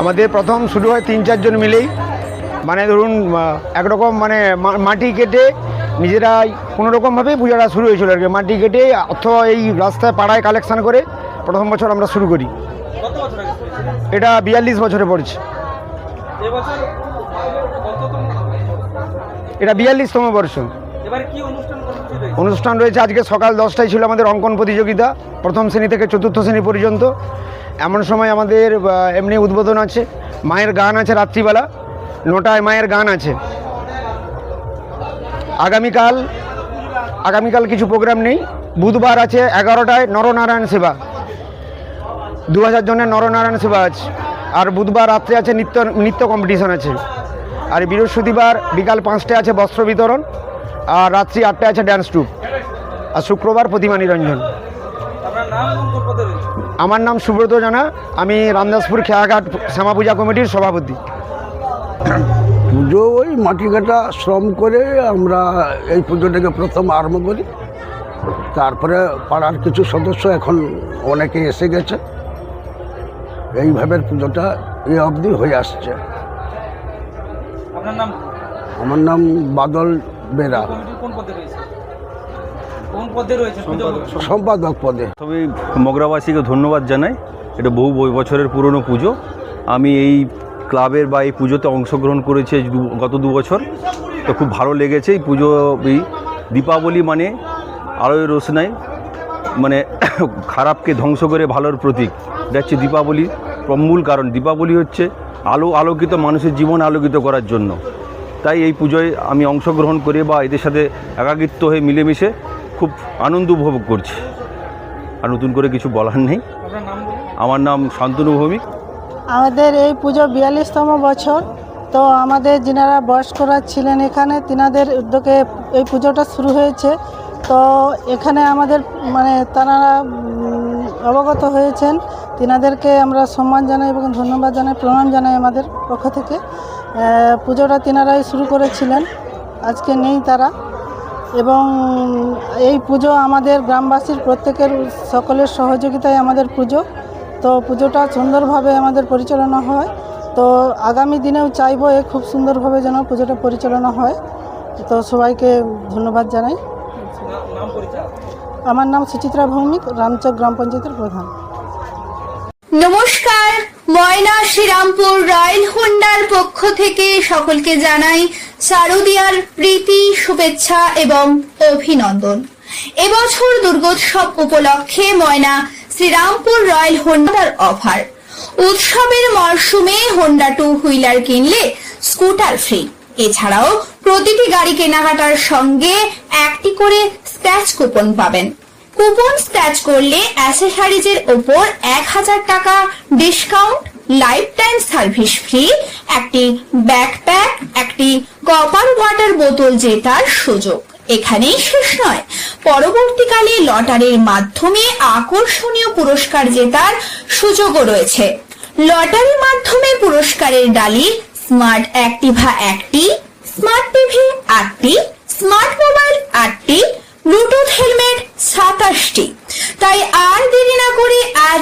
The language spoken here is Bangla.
আমাদের প্রথম শুরু হয় তিন চারজন মিলেই। মানে ধরুন একরকম মানে মাটি কেটে নিজেরাই কোনো রকমভাবেই পূজাটা শুরু হয়েছিল আর কি। মাটি কেটে অথবা এই রাস্তায় পাড়ায় কালেকশান করে প্রথম বছর আমরা শুরু করি? এটা বিয়াল্লিশ বছরে পড়ছে। এটা বিয়াল্লিশতম বর্ষ। অনুষ্ঠান রয়েছে আজকে সকাল দশটায় ছিল আমাদের অঙ্কন প্রতিযোগিতা, প্রথম শ্রেণি থেকে চতুর্থ শ্রেণি পর্যন্ত। এমন সময় আমাদের এমনি উদ্বোধন আছে। মায়ের গান আছে রাত্রিবেলা। নটায় মায়ের গান আছে। আগামীকাল আগামীকাল কিছু প্রোগ্রাম নেই। বুধবার আছে এগারোটায় নরনারায়ণ সেবা। দু হাজার জনের নরনারায়ণ সেবা আছে। আর বুধবার রাত্রে আছে নৃত্য নৃত্য কম্পিটিশন আছে। আর বৃহস্পতিবার বিকাল পাঁচটায় আছে বস্ত্র বিতরণ। আর রাত্রি আটটায় আছে ড্যান্স ট্রুপ আর শুক্রবার প্রতিমা নিরঞ্জন। আমার নাম সুব্রত জানা আমি রামদাসপুর খেয়াঘাট শ্যামা পূজা কমিটির সভাপতি। পুজো ওই মাটি কাটা শ্রম করে আমরা এই পুজোটাকে প্রথম আরম্ভ করি। তারপরে পাড়ার কিছু সদস্য এখন অনেকে এসে গেছে। এইভাবে পুজোটা এ অবধি হয়ে আসছে। আপনার নাম? আমার নাম বাদল বেরা কমিটির কোন পদে রয়েছে কোন পদে রয়েছে পুজো সম্পাদক পদে। তবে মগরাবাসীকে ধন্যবাদ জানাই। এটা বহু বছরের পুরনো পুজো। আমি এই ক্লাবের বা এই পুজোতে অংশগ্রহণ করেছি গত দু বছর। তো খুব ভালো লেগেছে এই পুজো এই দীপাবলি মানে আলোয় রোশনাই মানে খারাপকে ধ্বংস করে ভালোর প্রতীক। এটা হচ্ছে দীপাবলি মূল কারণ। দীপাবলি হচ্ছে আলো আলোকিত মানুষের জীবন আলোকিত করার জন্য। তাই এই পুজোয় আমি অংশগ্রহণ করে বা এদের সাথে একাকিত্ব হয়ে মিলেমিশে খুব আনন্দ উপভোগ করছি। আর নতুন করে কিছু বলার নেই। আমার নাম শান্তনু ভৌমিক। আমাদের এই পুজো বিয়াল্লিশতম বছর। তো আমাদের যিনারা বয়স্করা ছিলেন এখানে তিনাদের উদ্যোগে এই পুজোটা শুরু হয়েছে। তো এখানে আমাদের মানে তারা অবগত হয়েছেন। তিনাদেরকে আমরা সম্মান জানাই এবং ধন্যবাদ জানাই প্রণাম জানাই আমাদের পক্ষ থেকে। পুজোটা তিনারাই শুরু করেছিলেন। আজকে নেই তারা। এবং এই পুজো আমাদের গ্রামবাসীর প্রত্যেকের সকলের সহযোগিতায় আমাদের পুজো। তো পুজোটা সুন্দরভাবে আমাদের পরিচালনা হয়। তো আগামী দিনেও চাইব এ খুব সুন্দরভাবে যেন পুজোটা পরিচালনা হয়। তো সবাইকে ধন্যবাদ জানাই। আমার নাম সুচিত্রা ভৌমিক, রামচক গ্রাম পঞ্চায়েতের প্রধান। নমস্কার। ময়না শ্রীরামপুর রয়্যাল হুন্ডার পক্ষ থেকে সকলকে জানাই শারদীয়ার প্রীতি, শুভেচ্ছা এবং অভিনন্দন। এবছর দুর্গোৎসব উপলক্ষে ময়না শ্রীরামপুর রয়্যাল হোন্ডার অফার। উৎসবের মরশুমে হোন্ডা টু হুইলার কিনলে স্কুটার ফ্রি। এছাড়াও প্রতিটি গাড়ি কেনাকাটার সঙ্গে একটি করে স্ক্র্যাচ কুপন পাবেন। কুপন স্ক্র্যাচ করলে অ্যাসেসারিজের ওপর এক হাজার টাকা discount life time service free একটি ব্যাকপ্যাক একটি কপার ওয়াটার বোতল জেতার সুযোগ। এখানেই শেষ নয়। পরবর্তীকালে লটারির মাধ্যমে আকর্ষণীয় পুরস্কার জেতার সুযোগও রয়েছে। লটারির মাধ্যমে পুরস্কারের ডালি স্মার্ট অ্যাক্টিভা একটি স্মার্ট টিভি আটটি স্মার্ট মোবাইল আটটি